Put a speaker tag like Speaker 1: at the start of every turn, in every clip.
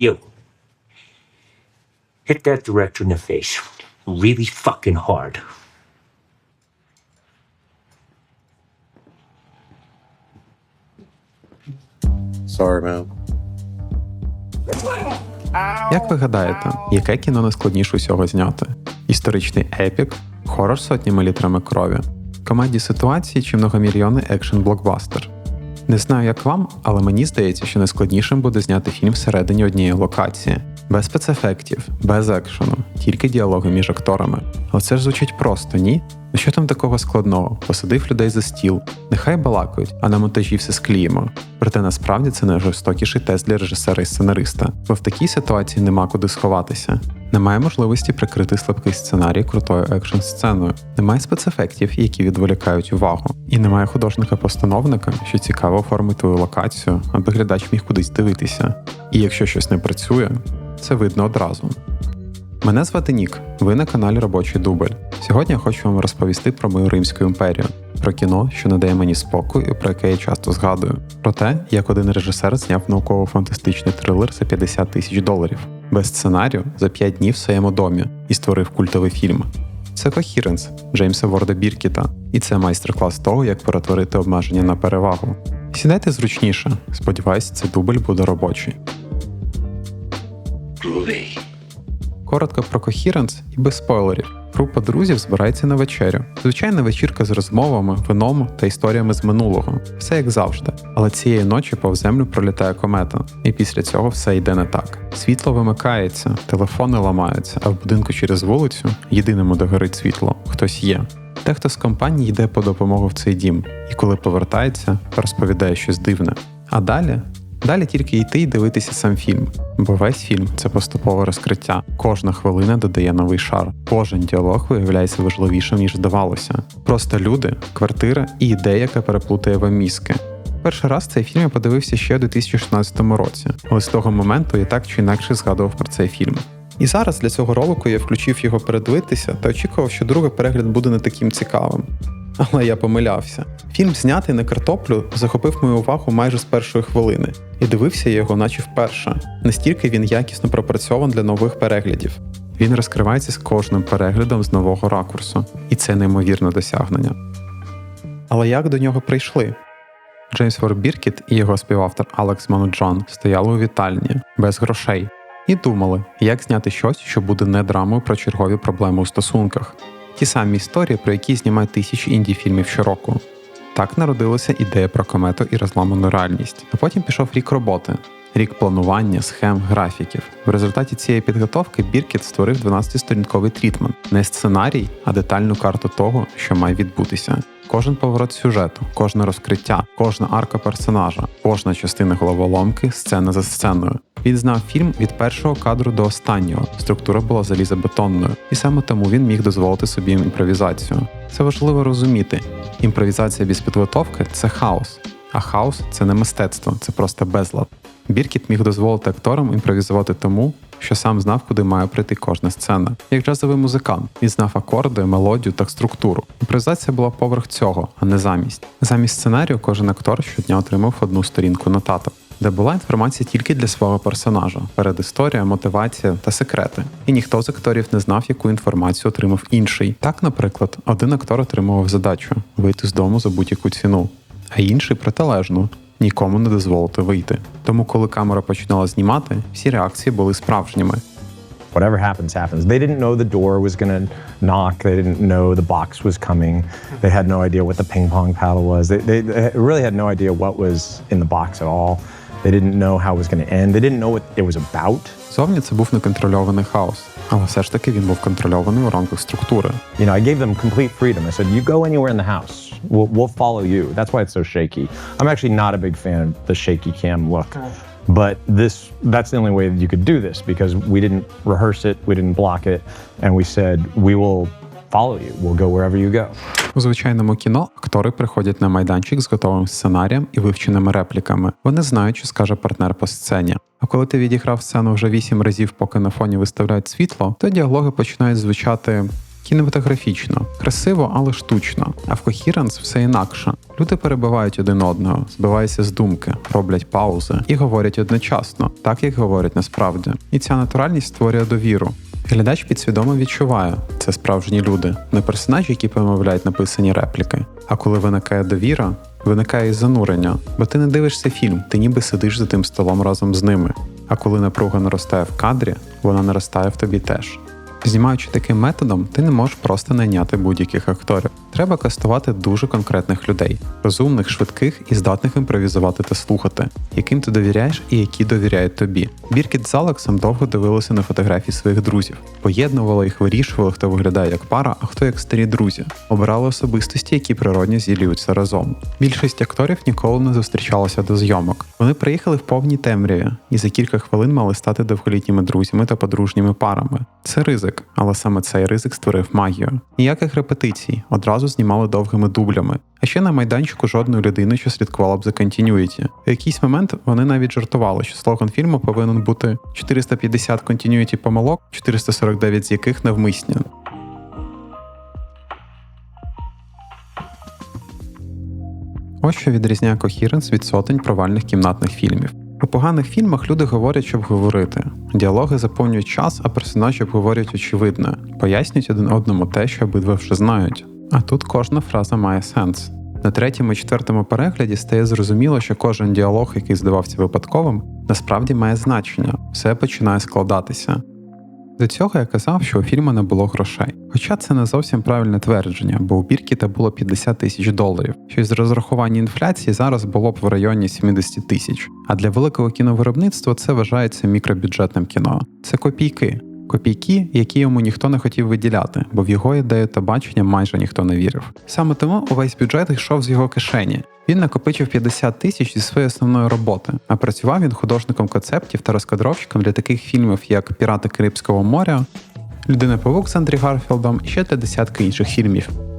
Speaker 1: You. Hit that director in the face. Really fucking hard.
Speaker 2: Sorry, man.
Speaker 3: Як ви гадаєте, яке кіно найскладніше усього зняти? Історичний епік, хорор з сотнями літрами крові, комедії ситуації чи многомільйонний екшен блокбастер? Не знаю, як вам, але мені здається, що найскладнішим буде зняти фільм всередині однієї локації, без спецефектів, без екшену, тільки діалоги між акторами. Але це ж звучить просто, ні? Ну що там такого складного? Посадив людей за стіл, нехай балакають, а на монтажі все склеїмо. Проте насправді це найжорстокіший тест для режисера і сценариста, бо в такій ситуації нема куди сховатися. Немає можливості прикрити слабкий сценарій крутою екшн сценою, немає спецефектів, які відволікають увагу, і немає художника-постановника, що цікаво оформить твою локацію, аби глядач міг кудись дивитися. І якщо щось не працює, це видно одразу. Мене звати Нік, ви на каналі Робочий Дубль. Сьогодні я хочу вам розповісти про мою Римську імперію, про кіно, що надає мені спокою і про яке я часто згадую, про те, як один режисер зняв науково-фантастичний трилер за 50 тисяч доларів, без сценарію за 5 днів в своєму домі і створив культовий фільм. Це Кохіренс Джеймса Ворда Біркіта, і це майстер-клас того, як перетворити обмеження на перевагу. Сідайте зручніше, сподіваюсь, цей дубль буде робочий. Коротко про Coherence і без спойлерів. Група друзів збирається на вечерю. Звичайна вечірка з розмовами, вином та історіями з минулого. Все як завжди. Але цієї ночі повз землю пролітає комета, і після цього все йде не так. Світло вимикається, телефони ламаються, а в будинку через вулицю, єдиному, де горить світло, хтось є. Дехто з компанії йде по допомогу в цей дім, і коли повертається, розповідає щось дивне. А далі Далі тільки йти і дивитися сам фільм, бо весь фільм це поступове розкриття. Кожна хвилина додає новий шар. Кожен діалог виявляється важливішим, ніж здавалося. Просто люди, квартира і ідея, яка переплутає вам мізки. Перший раз цей фільм я подивився ще у 2016 році, але з того моменту я так чи інакше згадував про цей фільм. І зараз для цього ролику я включив його передивитися та очікував, що другий перегляд буде не таким цікавим. Але я помилявся. Фільм, знятий на картоплю, захопив мою увагу майже з першої хвилини, і дивився його, наче вперше. Настільки він якісно пропрацьован для нових переглядів. Він розкривається з кожним переглядом з нового ракурсу, і це неймовірне досягнення. Але як до нього прийшли? Джеймс Вор Біркіт і його співавтор Алекс Мануджон стояли у вітальні без грошей і думали, як зняти щось, що буде не драмою про чергові проблеми у стосунках. Ті самі історії, про які знімають тисячі інді фільмів щороку. Так народилася ідея про комету і розламану реальність. А потім пішов рік роботи, рік планування, схем, графіків. В результаті цієї підготовки Біркіт створив 12-сторінковий трітмент, не сценарій, а детальну карту того, що має відбутися. Кожен поворот сюжету, кожне розкриття, кожна арка персонажа, кожна частина головоломки, сцена за сценою. Він знав фільм від першого кадру до останнього. Структура була залізобетонною, і саме тому він міг дозволити собі імпровізацію. Це важливо розуміти. Імпровізація без підготовки це хаос, а хаос це не мистецтво, це просто безлад. Біркіт міг дозволити акторам імпровізувати тому, що сам знав, куди має прийти кожна сцена. Як джазовий музикант, він знав акорди, мелодію та структуру. Імпровізація була поверх цього, а не замість. Замість сценарію кожен актор щодня отримав одну сторінку нотаток. Де була інформація тільки для свого персонажа, передісторія, мотивація та секрети. І ніхто з акторів не знав, яку інформацію отримав інший. Так, наприклад, один актор отримував задачу вийти з дому за будь-яку ціну, а інший протилежну нікому не дозволити вийти. Тому, коли камера починала знімати, всі реакції були справжніми.
Speaker 4: whatever happens, happens. They didn't know the door was going to knock. They didn't know the box was coming. They had no idea what the ping pong paddle was. They, they, they really had no idea what was in the box at all. They didn't know how it was going to end. They didn't know what it was about.
Speaker 3: Зовні це був неконтрольований хаос, але все ж таки він був контрольований у рамках структури.
Speaker 4: You know, I gave them complete freedom. I said, you go anywhere in the house. We'll, we'll follow you. That's why it's so shaky. I'm actually not a big fan of the shaky cam look. But this that's the only way that you could do this because we didn't rehearse it, we didn't block it, and we said we will follow you. We'll go wherever you go.
Speaker 3: У звичайному кіно актори приходять на майданчик з готовим сценарієм і вивченими репліками. Вони знають, що скаже партнер по сцені. А коли ти відіграв сцену вже вісім разів, поки на фоні виставляють світло, то діалоги починають звучати Кінематографічно, красиво, але штучно. А в Coherence все інакше. Люди перебивають один одного, збиваються з думки, роблять паузи і говорять одночасно, так як говорять насправді. І ця натуральність створює довіру. Глядач підсвідомо відчуває, це справжні люди, не персонажі, які промовляють написані репліки. А коли виникає довіра, виникає і занурення, бо ти не дивишся фільм, ти ніби сидиш за тим столом разом з ними. А коли напруга наростає в кадрі, вона наростає в тобі теж. Знімаючи таким методом, ти не можеш просто найняти будь-яких акторів. Треба кастувати дуже конкретних людей, розумних, швидких і здатних імпровізувати та слухати, яким ти довіряєш і які довіряють тобі. Біркіт з Алексом довго дивилися на фотографії своїх друзів, поєднували їх, вирішували, хто виглядає як пара, а хто як старі друзі. Обирали особистості, які природньо зілюються разом. Більшість акторів ніколи не зустрічалася до зйомок. Вони приїхали в повній темряві і за кілька хвилин мали стати довголітніми друзями та подружніми парами. Це ризик, але саме цей ризик створив магію. Ніяких репетицій, одразу знімали довгими дублями. А ще на майданчику жодної людини, що слідкувала б за континюїті. В якийсь момент вони навіть жартували, що слоган фільму повинен бути 450 континюїті помилок, 449 з яких навмисні. Ось що відрізняє Coherence від сотень провальних кімнатних фільмів. У поганих фільмах люди говорять, щоб говорити. Діалоги заповнюють час, а персонажі обговорюють очевидне, пояснюють один одному те, що обидва вже знають. А тут кожна фраза має сенс. На третьому і четвертому перегляді стає зрозуміло, що кожен діалог, який здавався випадковим, насправді має значення, все починає складатися. До цього я казав, що у фільму не було грошей. Хоча це не зовсім правильне твердження, бо у Біркіта було 50 тисяч доларів, що з розрахування інфляції зараз було б в районі 70 тисяч. А для великого кіновиробництва це вважається мікробюджетним кіно. Це копійки. Копійки, які йому ніхто не хотів виділяти, бо в його ідею та бачення майже ніхто не вірив. Саме тому увесь бюджет йшов з його кишені. Він накопичив 50 тисяч зі своєї основної роботи, а працював він художником концептів та розкадровщиком для таких фільмів, як Пірати Карибського моря, Людина Павук з Андрі Гарфілдом і ще для десятки інших фільмів.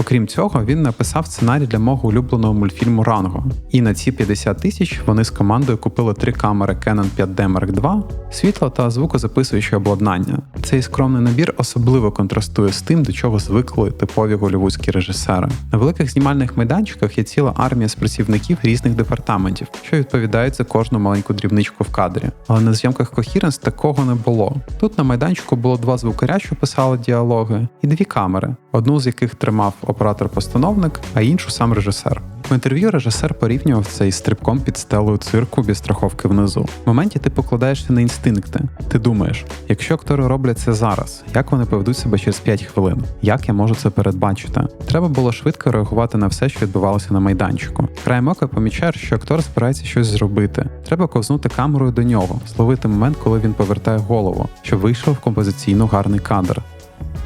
Speaker 3: Окрім цього, він написав сценарій для мого улюбленого мультфільму Ранго. І на ці 50 тисяч вони з командою купили три камери Canon 5D Mark II, світло та звукозаписуюче обладнання. Цей скромний набір особливо контрастує з тим, до чого звикли типові голівудські режисери. На великих знімальних майданчиках є ціла армія з працівників різних департаментів, що відповідають за кожну маленьку дрібничку в кадрі. Але на зйомках Coherence такого не було. Тут на майданчику було два звукаря, що писали діалоги, і дві камери, одну з яких тримав оператор-постановник, а іншу сам режисер. В інтерв'ю режисер порівнював це із стрибком під стелею цирку без страховки внизу. В моменті ти покладаєшся на інстинкти. Ти думаєш, якщо актори роблять це зараз, як вони поведуть себе через 5 хвилин? Як я можу це передбачити? Треба було швидко реагувати на все, що відбувалося на майданчику. Краєм ока помічаєш, що актор збирається щось зробити. Треба ковзнути камерою до нього, зловити момент, коли він повертає голову, щоб вийшов в композиційно гарний кадр.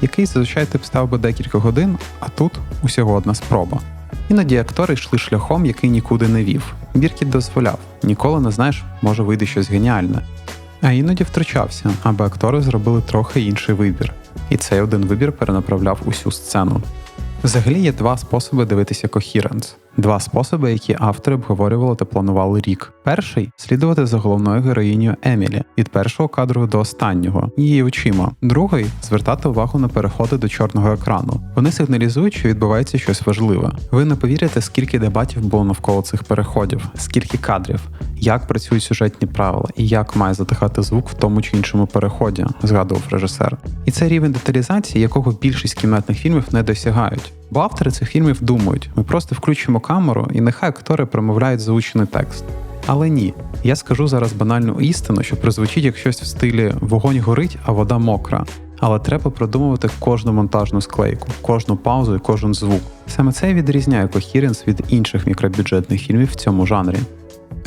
Speaker 3: Який зазвичай ти б став би декілька годин, а тут усього одна спроба. Іноді актори йшли шляхом, який нікуди не вів. Біркіт дозволяв, ніколи не знаєш, може вийде щось геніальне. А іноді втручався, аби актори зробили трохи інший вибір. І цей один вибір перенаправляв усю сцену. Взагалі є два способи дивитися Coherence. Два способи, які автори обговорювали та планували рік. Перший слідувати за головною героїнею Емілі від першого кадру до останнього, її очима. Другий звертати увагу на переходи до чорного екрану. Вони сигналізують, що відбувається щось важливе. Ви не повірите, скільки дебатів було навколо цих переходів, скільки кадрів, як працюють сюжетні правила і як має затихати звук в тому чи іншому переході, згадував режисер. І це рівень деталізації, якого більшість кімнатних фільмів не досягають. Бо автори цих фільмів думають, ми просто включимо камеру і нехай актори промовляють заучений текст. Але ні, я скажу зараз банальну істину, що прозвучить як щось в стилі вогонь горить, а вода мокра. Але треба продумувати кожну монтажну склейку, кожну паузу і кожен звук. Саме це відрізняє Coherence від інших мікробюджетних фільмів в цьому жанрі.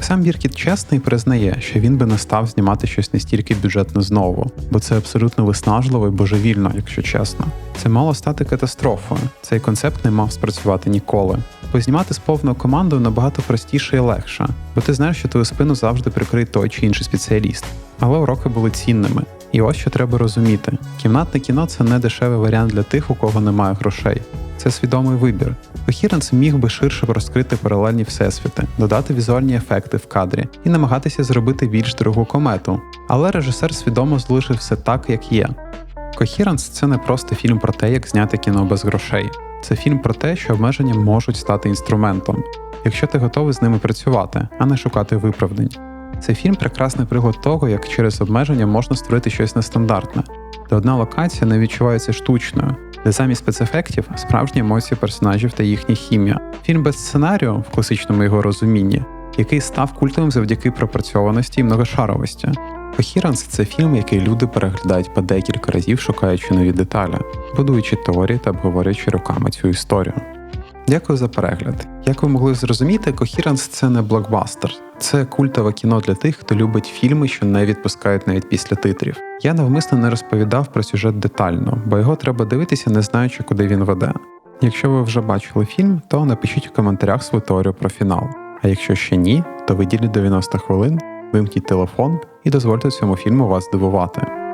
Speaker 3: Сам Біркіт чесний признає, що він би не став знімати щось настільки бюджетне знову, бо це абсолютно виснажливо і божевільно, якщо чесно. Це мало стати катастрофою. Цей концепт не мав спрацювати ніколи. Познімати з повною командою набагато простіше і легше, бо ти знаєш, що твою спину завжди прикриє той чи інший спеціаліст. Але уроки були цінними. І ось що треба розуміти: кімнатне кіно це не дешевий варіант для тих, у кого немає грошей. Це свідомий вибір. Coherence міг би ширше розкрити паралельні всесвіти, додати візуальні ефекти в кадрі і намагатися зробити більш дорогу комету. Але режисер свідомо залишив все так, як є. Coherence – це не просто фільм про те, як зняти кіно без грошей. Це фільм про те, що обмеження можуть стати інструментом, якщо ти готовий з ними працювати, а не шукати виправдань. Це фільм прекрасний приклад того, як через обмеження можна створити щось нестандартне, де одна локація не відчувається штучною, де замість спецефектів справжні емоції персонажів та їхня хімія. Фільм без сценарію в класичному його розумінні, який став культовим завдяки пропрацьованості і многошаровості. Coherence – це фільм, який люди переглядають по декілька разів, шукаючи нові деталі, будуючи теорії та обговорюючи роками цю історію. Дякую за перегляд. Як ви могли зрозуміти, Coherence – це не блокбастер, це культове кіно для тих, хто любить фільми, що не відпускають навіть після титрів. Я навмисно не розповідав про сюжет детально, бо його треба дивитися, не знаючи, куди він веде. Якщо ви вже бачили фільм, то напишіть у коментарях свою теорію про фінал. А якщо ще ні, то виділіть 90 хвилин, вимкніть телефон і дозвольте цьому фільму вас здивувати.